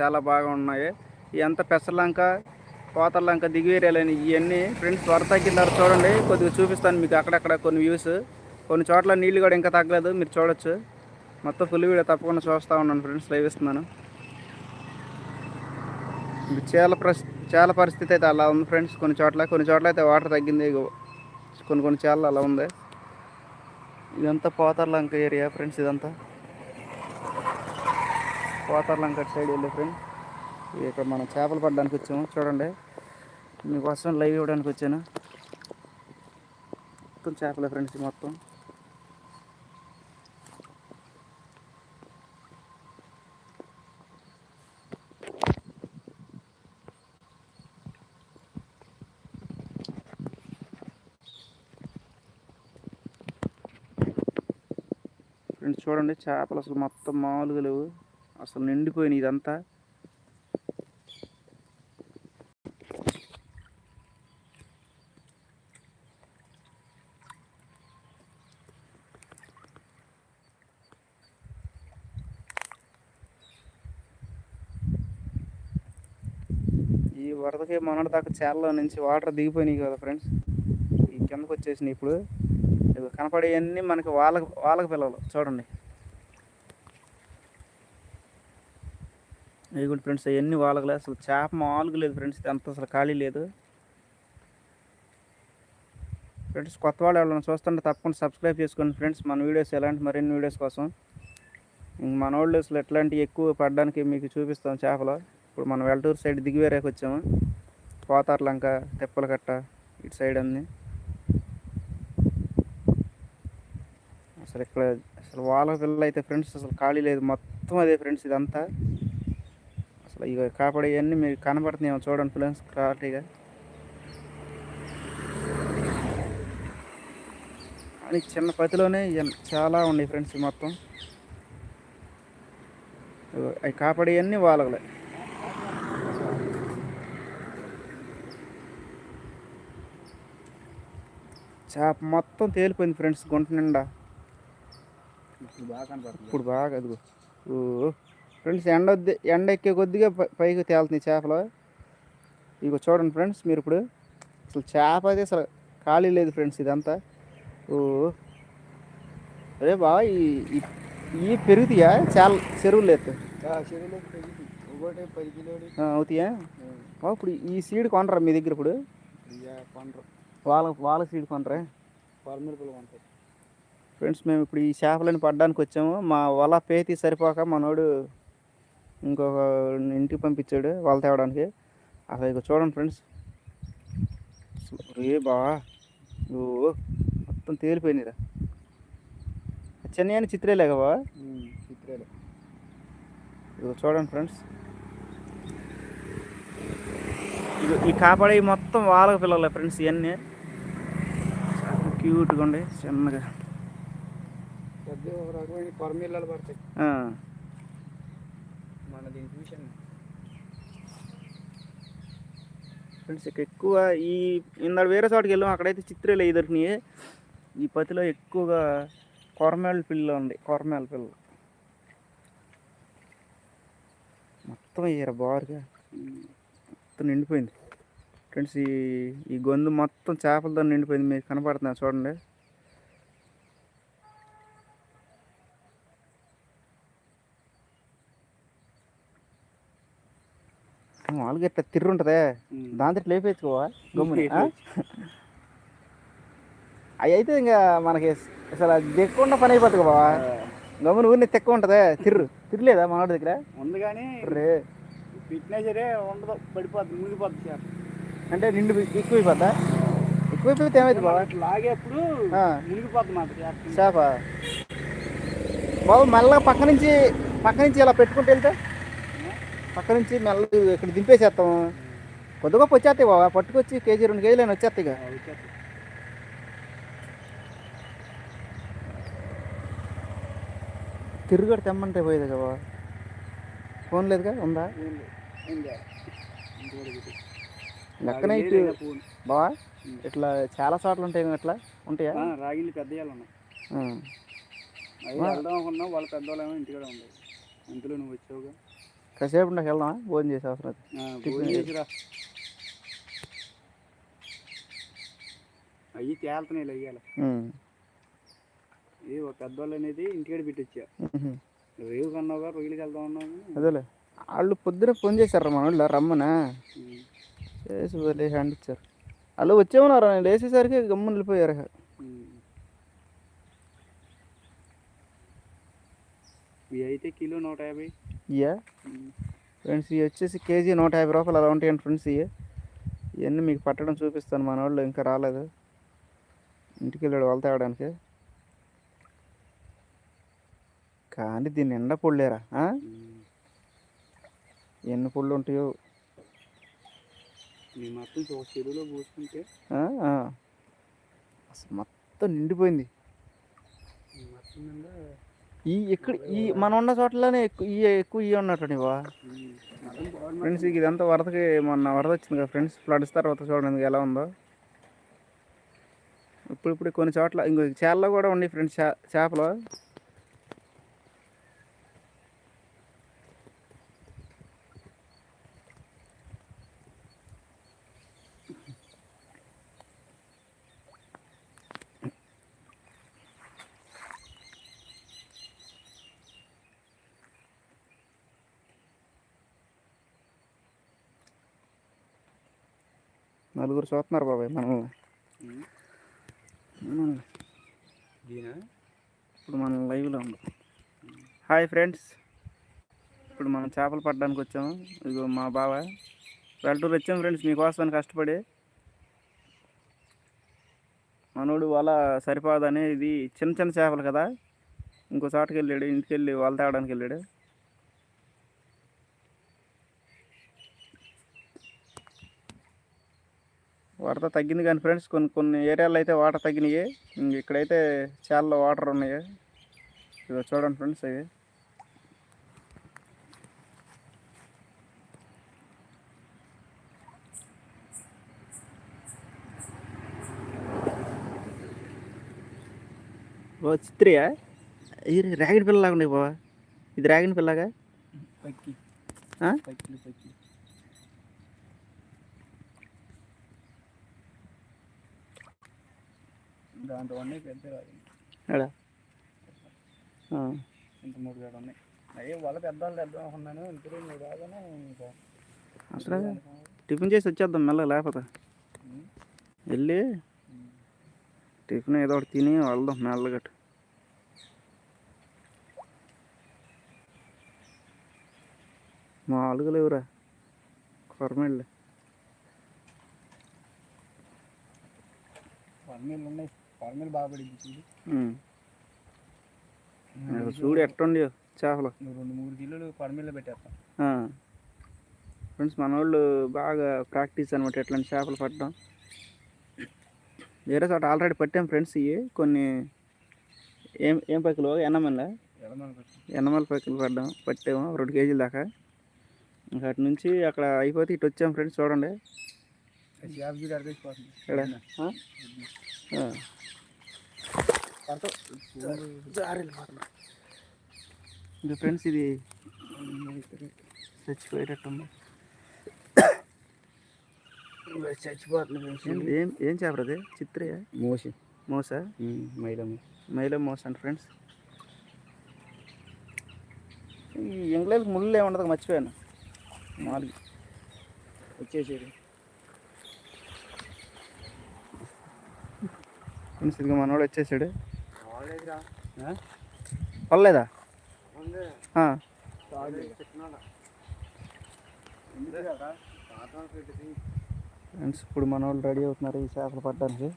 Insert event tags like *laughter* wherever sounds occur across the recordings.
చాలా బాగా ఉన్నాయి. ఎంత పెసర్లంక కోతర్లంక దిగు ఏరియాలని ఇవన్నీ ఫ్రెండ్స్ వర తగ్గినారు చూడండి. కొద్దిగా చూపిస్తాను మీకు అక్కడక్కడ కొన్ని వ్యూస్ కొన్ని చోట్ల నీళ్ళు కూడా ఇంకా తగ్గలేదు. మీరు చూడొచ్చు. మొత్తం ఫుల్ వీడియో తప్పకుండా చూస్తూ ఉన్నాను ఫ్రెండ్స్. లైవ్ ఇస్తున్నాను. చేల చాలా పరిస్థితి చాలా పరిస్థితి అయితే అలా ఉంది ఫ్రెండ్స్. కొన్ని చోట్ల కొన్ని చోట్ల అయితే వాటర్ తగ్గింది. కొన్ని కొన్ని చాలా అలా ఉంది. ఇదంతా పోతర్లంక ఏరియా ఫ్రెండ్స్ ఇదంతా. కోతర్లంకట్ సైడ్ వెళ్ళే ఫ్రెండ్ ఇక్కడ మనం చేపలు పడడానికి వచ్చాము. చూడండి. మీకోసం లైవ్ ఇవ్వడానికి వచ్చాను. మొత్తం చేపలే ఫ్రెండ్స్ మొత్తం. ఫ్రెండ్స్ చూడండి. చేపలు అసలు మొత్తం మామూలుగా లేవు. అసలు నిండిపోయినాయి ఇదంతా. ఈ వరదకి మొన్నటి దాకా చేరలో నుంచి వాటర్ దిగిపోయినాయి కదా ఫ్రెండ్స్. ఈ కిందకు వచ్చేసినాయి ఇప్పుడు. ఇవి కనపడేవన్నీ మనకి వాళ్ళకి వాళ్ళకి పిల్లలు. చూడండి. ఇదిగోండి ఫ్రెండ్స్ అవన్నీ వాళ్ళకలే అసలు చేప మాలుగు లేదు ఫ్రెండ్స్ అంత అసలు ఖాళీ లేదు. ఫ్రెండ్స్ కొత్త వాళ్ళు ఎవరైనా చూస్తుంటే తప్పకుండా సబ్స్క్రైబ్ చేసుకోండి ఫ్రెండ్స్. మన వీడియోస్ ఎలాంటి మరిన్ని వీడియోస్ కోసం. ఇంక మన వాళ్ళు అసలు ఎట్లాంటివి ఎక్కువ పడడానికి మీకు చూపిస్తాం చేపలు. ఇప్పుడు మనం వెల్టూరు సైడ్ దిగివేరేకి వచ్చాము. పోతార్లంక తెప్పలకట్ట ఇటు సైడ్ అన్నీ. అసలు ఇక్కడ అసలు వాళ్ళ పిల్లలు అయితే ఫ్రెండ్స్ అసలు ఖాళీ లేదు. మొత్తం అదే ఫ్రెండ్స్ ఇదంతా. అసలు ఇక కాపాడేవన్నీ మీకు కనపడుతున్నాయేమో చూడండి ఫ్రెండ్స్ క్లారిటీగా. అని చిన్న పతిలోనే చాలా ఉన్నాయి ఫ్రెండ్స్ మొత్తం. అవి కాపాడేవన్నీ వాళ్ళగలే చేప మొత్తం తేలిపోయింది ఫ్రెండ్స్ గుంట నిండా. బాగా కనపడుతుంది. ఇప్పుడు బాగా అదిగో. ఓ. ఫ్రెండ్స్ ఎండ వద్ది ఎండ ఎక్కే కొద్దిగా పైకి తేలుతున్నాయి చేపలు. ఇగో చూడండి ఫ్రెండ్స్ మీరు ఇప్పుడు అసలు చేప అయితే అసలు ఖాళీ లేదు ఫ్రెండ్స్ ఇదంతా. ఓ అరే బాగా ఈ ఈ పెరుగుతాయా? చాలా చెరువులు లేదు అవుతాయా? ఇప్పుడు ఈ సీడ్ కొనరా మీ దగ్గర ఇప్పుడు? ఇక వాళ్ళ వాళ్ళ సీడ్ కొనరా? ఫ్రెండ్స్ మేము ఇప్పుడు ఈ చేపలని పడడానికి వచ్చాము. మా వల పేతి సరిపోక మనోడు ఇంకొక ఇంటికి పంపించాడు వల తేవడానికి. అసలు ఇక చూడండి ఫ్రెండ్స్. రే బా ఓ మొత్తం తేలిపోయినాయిరా చిన్న చిత్రేలే కదా చిత్రాలు. ఇక చూడండి ఫ్రెండ్స్. ఈ కాపాడే మొత్తం వాళ్ళ పిల్లలే ఫ్రెండ్స్ ఇవన్నీ క్యూట్గా ఉండి చిన్నగా. మన దీన్ని చూసాను ఫ్రెండ్స్ ఇక్కడ ఎక్కువ ఈ ఇందాక వేరే చోటుకి వెళ్ళాం అక్కడైతే చిత్రాలు అవి దొరికినాయి. ఈ పత్తిలో ఎక్కువగా కొరమేళ్ళ పిల్లలు ఉంది కొరమేళ్ళ పిల్లలు మొత్తం అయ్యారు బారుగా మొత్తం నిండిపోయింది. ఫ్రెండ్స్ ఈ ఈ గొంతు మొత్తం చేపలతో నిండిపోయింది మీకు కనపడుతుంది చూడండి. మామూలుగా ఇట్లా తిర్రు ఉంటుందే దాంతో లేపేసుకోవా? గమ్ముని? *laughs* అవి అయితే ఇంకా మనకి అసలు దిక్కకుండా పని అయిపోతుంది బావా. గమ్మున ఊరిని తెక్క ఉంటుందే తిర్రు తిరలేదా మనోడి దగ్గర? ఉంది కానీ రే. ఫిట్నెసరే ఉండదు. పడిపోద్ది మునిగిపోద్ది అంటే నిండు ఎక్కువైపోద్దా? ఎక్కువైపోతే ఏమైంది బావా? అట్లా లాగేప్పుడు. మునిగిపోద్ది మాట చేప. బాబు మెల్లగా పక్క నుంచి పక్క నుంచి ఇలా పెట్టుకుంటూ వెళ్తే? పక్క నుంచి మెల్లగా ఇక్కడ దింపేసేస్తాము కొద్ది గొప్ప వచ్చేస్తాయి బాబా. పట్టుకొచ్చి కేజీ రెండు కేజీలు అయినా వచ్చేస్తాయి ఇక. తిరుగుడు తెమ్మంటే పోయేది కదా బాబా. ఫోన్ లేదుగా? ఉందా. లెక్కనే రాగి. బావా ఇట్లా చాలా చోట్ల ఉంటాయి ఇట్లా ఉంటాయా? రాగిళ్ళు పెద్దయాలు ఉన్నాయి ఆ. అవి వెళ్దాం అనుకున్నాం వాళ్ళ పెద్దవాళ్ళేమో ఇంటికాడ ఉండవు ఇంతలో నువ్వు వచ్చావుగా. కాసేపు నాకు వెళ్దామా? భోజనం చేసే అవసరం అయ్యి తేలుతున్నాయి అయ్యాల ఒక పెద్దోళ్ళు అనేది ఇంటికాడ పెట్టొచ్చా. రేవు కన్నావుగా రొయ్యలకి వెళ్దాం అన్నావు అదేలే. వాళ్ళు పొద్దున ఫోన్ చేశారు మన వాళ్ళు రమ్మనా? చేసి వదిలే హ్యాండ్ ఇచ్చారు. వాళ్ళు వచ్చేమన్నారు నేను లేచేసరికి గమ్మున వెళ్ళిపోయారు ఇవి అయితే కిలో నూట యాభై. ఇయ్యా. ఫ్రెండ్స్ ఇవి వచ్చేసి కేజీ నూట యాభై రూపాయలు అలా ఉంటాయండి ఫ్రెండ్స్ ఇవి ఇవన్నీ మీకు పట్టడం చూపిస్తాను మన వాళ్ళు ఇంకా రాలేదు. ఇంటికి వెళ్ళాడు వాళ్ళ తేవడానికి కానీ దీన్ని ఎండ పొళ్ళేరా? ఎన్ని పుళ్ళు ఉంటాయో. అసలు మొత్తం నిండిపోయింది. ఈ ఈ ఇక్కడ ఈ మనం ఉన్న చోట్లనే ఎక్కువ ఈ ఎక్కువ ఈ ఉన్నట్టు ఇవా ఉమ్, ఫ్రెండ్స్ ఇదంతా వరదకి మొన్న వరద వచ్చింది కదా ఫ్రెండ్స్ ఫ్లడ్స్ తర్వాత చూడండి ఎలా ఉందో. ఇప్పుడు ఇప్పుడు కొన్ని చోట్ల ఇంకో చేపల్లో కూడా ఉన్నాయి ఫ్రెండ్స్ చేపలు. నలుగురు చూస్తున్నారు బాబాయ్ మనల్ని ఇప్పుడు మనం లైవ్లో ఉంది హాయ్ ఫ్రెండ్స్ ఇప్పుడు మనం చేపలు పట్టడానికి వచ్చాము ఇదిగో మా బావ వెల్టూరు వచ్చాం ఫ్రెండ్స్ మీకోసమని కష్టపడి. మనోడు వల సరిపోదని ఇది చిన్న చిన్న చేపలు కదా. ఇంకో చోటకి వెళ్ళాడు ఇంటికి వెళ్ళి వల తేవడానికి వెళ్ళాడు. వరద తగ్గింది కానీ ఫ్రెండ్స్ కొన్ని కొన్ని ఏరియాలో అయితే వాటర్ తగ్గినాయి ఇంక ఇక్కడైతే చాలా వాటర్ ఉన్నాయి ఇదో చూడండి ఫ్రెండ్స్ అవి ఓ చిత్రియా ఇది ర్యాగిడ్ పిల్లలాగా ఉన్నాయి బావా ఇది ర్యాగిడ్ పిల్లగా పక్కి ఆ? పక్కిలు పక్కి దాంట్లో ఉన్నాయి పెద్ద ఎడా? ఇంత మూడు వేలు ఉన్నాయి. అయ్యే వాళ్ళ మూడు ఇంకా. అసలు టిఫిన్ చేసి వచ్చేద్దాం మెల్ల లేకపోతే. వెళ్ళి. టిఫిన్ ఏదో ఒకటి తిని వెళ్దాం మెల్లగట్టు మామూలుగా లేవురా. కొరమేళ్ళు. పర్మీలు ఉన్నాయి. పర్మీలు బాగా పడింది చూడు. చూడు ఎట్టుండి చేపలు. రెండు మూడు కిలోలు పర్మీలో పెట్టేస్తాం. ఫ్రెండ్స్ మన వాళ్ళు బాగా ప్రాక్టీస్ అనమాట ఎట్లాంటి చేపలు పట్టడం. వేరే చోట ఆల్రెడీ పట్టాం ఫ్రెండ్స్ ఇవి. కొన్ని ఏం ఏం పైకులు ఎన్నమల్ల ఎన్నమల్ల పైకులు పడ్డాం పట్టాము రెండు కేజీల దాకా. ఇంకా అటు నుంచి అక్కడ అయిపోతే ఇటు వచ్చాం ఫ్రెండ్స్ చూడండి. ఇంకా ఫ్రెండ్స్ ఇది చచ్చిపోయేటట్టుంది చచ్చిపోతుంది ఏం- ఏం ఏం చేపరు అది చిత్రయా మోసి మోసా మైలమ్మ మైలో మోస అంట ఫ్రెండ్స్ ఈ ఎంగ్లేలకు ముళ్ళు ఏముండదు మర్చిపోయాను నాలుగు వచ్చేసేది ఫ్రెండ్స్ ఇదిగో మనోడు వచ్చేసాడు. పర్లేదా? ఫ్రెండ్స్ ఇప్పుడు మనోళ్ళు రెడీ అవుతున్నారు ఈ చేపలు పట్టడానికి.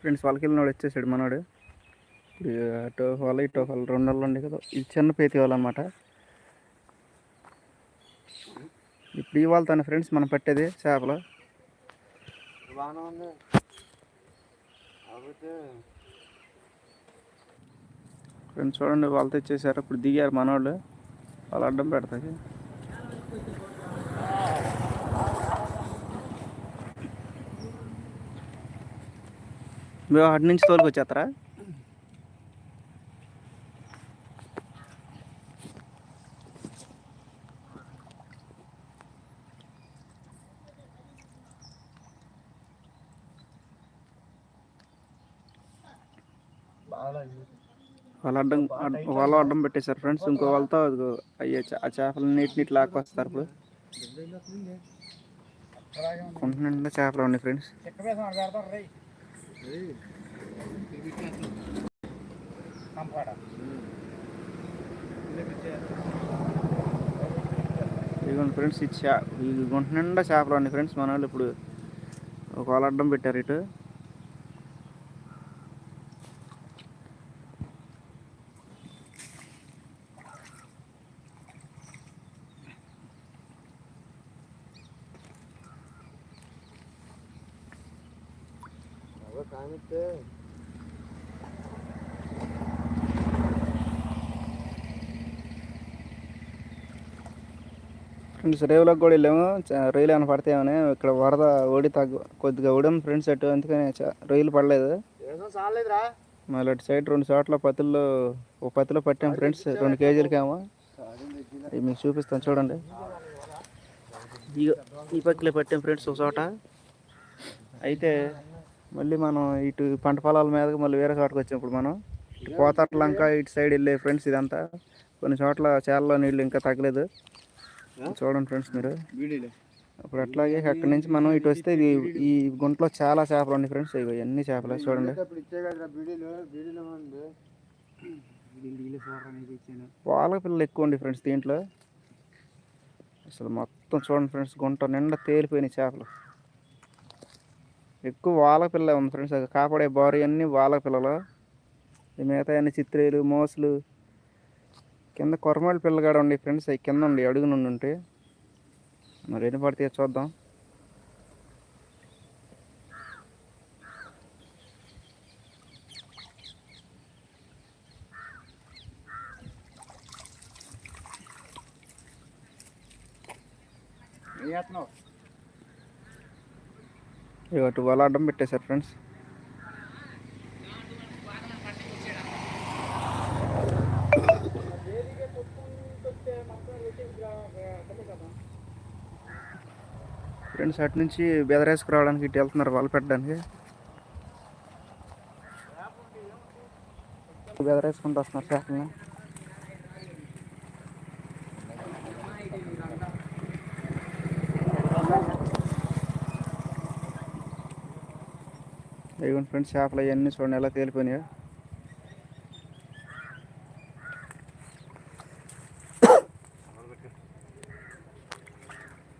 ఫ్రెండ్స్ వాళ్ళకి వెళ్ళినోడు వచ్చేసాడు మనోడు. ఇప్పుడు అటు వాళ్ళ ఇటు వాళ్ళు రెండు వాళ్ళు ఉండే కదా ఇది చిన్న పేతి వాళ్ళు అనమాట ఇప్పుడు ఇవాళ తన ఫ్రెండ్స్ మనం పట్టేది చేపలు. బాగానే ఉంది ఫ్రెండ్స్ చూడండి వాళ్ళు తెచ్చేసారు. ఇప్పుడు దిగారు మనోళ్ళు. వాళ్ళు అడ్డం పెడతాయి మేము అటు నుంచి తోలుకొచ్చేస్తారా వాళ్ళు అడ్డం వాళ్ళు వాళ్ళ అడ్డం పెట్టేశారు ఫ్రెండ్స్. ఇంకో వాళ్ళతో అయ్యే ఆ చేపలు నీటి నీటి లాక్కొస్తారు ఇప్పుడు. అలాగే చేపలు ఉన్నాయి ఫ్రెండ్స్. ఇదిగోండి ఫ్రెండ్స్ ఈ చా ఈ గుంట నిండా చేపలు అండి ఫ్రెండ్స్. మన వాళ్ళు ఇప్పుడు ఒక అడ్డం పెట్టారు ఇటు. ఫ్రెండ్స్ రేవులకు కూడా వెళ్ళాము. రొయ్యలు ఏమైనా పడతాయేమని ఇక్కడ వరద ఓడి తగ్గు కొద్దిగా ఉడం ఫ్రెండ్స్ అటు అందుకని చ- రొయ్యలు పడలేదు. మళ్ళీ అటు సైడ్ రెండు చోట్ల పత్తుల్లో ఒక పత్తిలో పట్టాం ఫ్రెండ్స్ రెండు కేజీలకేమో ఇవి మీకు చూపిస్తాను చూడండి. ఈ పక్కలే పట్టాం ఫ్రెండ్స్ ఒక చోట. అయితే మళ్ళీ మనం ఇటు పంట పొలాల మీదకి మళ్ళీ వేరే చోటకి వచ్చినప్పుడు మనం ఇటు పోతట్లంక ఇటు సైడ్ వెళ్ళే ఫ్రెండ్స్ ఇదంతా. కొన్ని చోట్ల చేలలో నీళ్ళు ఇంకా తగ్గలేదు. చూడండి ఫ్రెండ్స్ మీరు. అప్పుడు అట్లాగే అక్కడి నుంచి మనం ఇటు వస్తే ఇది ఈ గుంటలో చాలా చేపలు ఉన్నాయి ఫ్రెండ్స్. ఇవి అన్ని చేపలు చూడండి. ఉంది పాల పిల్లలు ఎక్కువ ఉండి ఫ్రెండ్స్ దీంట్లో. అసలు మొత్తం చూడండి ఫ్రెండ్స్ గుంట నిండా తేలిపోయినాయి చేపలు. ఎక్కువ వాల పిల్ల ఉంది ఫ్రెండ్స్. కాపాడే బారీ అన్ని వాల పిల్లలు. మిగతా అన్ని చిత్రీలు మోసలు కింద కొరమాడి పిల్ల ఉండి ఫ్రెండ్స్ అవి కింద ఉండి అడుగు నుండి ఉంటే. మరి ఎన్ని పడితే చూద్దాం. ఇక అటు వల అడ్డం పెట్టేశారు ఫ్రెండ్స్. ఫ్రెండ్స్ అటు నుంచి బెదరేసుకురావడానికి ఇటు వెళ్తున్నారు వల పెట్టడానికి. బెదరేసుకుంటూ వస్తున్నారు చేపలని. ఇదిగోండి ఫ్రెండ్స్ చేపలు అవన్నీ చూడండి ఎలా తేలిపోయినాయో.